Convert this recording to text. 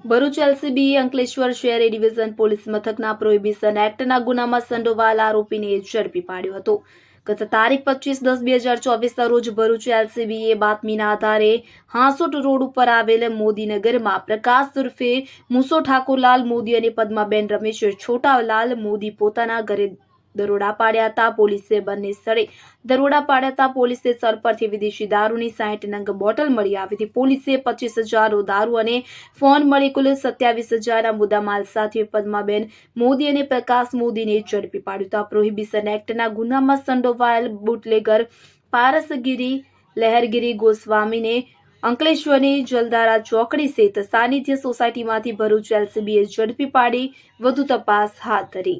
Bharuch LCB Ankleshwar શહેર division police મથકના prohibition એક્ટના ગુનામાં સંડોવાયેલ આરોપીને ઝડપી પાડ્યો હતો. ગત તારીખ પચીસ દસ બે હજાર ચોવીસના રોજ ભરૂચ એલસીબીએ બાતમીના આધારે હાંસોટ રોડ ઉપર આવેલ મોદીનગરમાં પ્રકાશ ઉર્ફે મુસો ઠાકોરલાલ મોદી અને પદ્માબેન રમેશ છોટાલાલ મોદી પોતાના ઘરે દરોડા પાડ્યા હતા પોલીસે બંને સ્થળે દરોડા પાડ્યા હતા પોલીસે સ્થળ પરથી વિદેશી દારૂની સાઠ નંગ બોટલ મળી આવી હતી. પોલીસે પચીસ હજારો દારૂ અને ફોન મળી કુલ સત્યાવીસ હજારના મુદ્દામાલ સાથે પદ્માબેન મોદી અને પ્રકાશ મોદીને ઝડપી પાડ્યું હતા. પ્રોહિબિશન એક્ટના ગુનામાં સંડોવાયેલ બુટલેગર પારસગીરી, લહેરગીરી ગોસ્વામીને અંકલેશ્વરની જલધારા ચોકડી સ્થિત સાનિધ્ય સોસાયટીમાંથી ભરૂચ એલસીબીએ ઝડપી પાડી. વધુ તપાસ હાથ ધરી.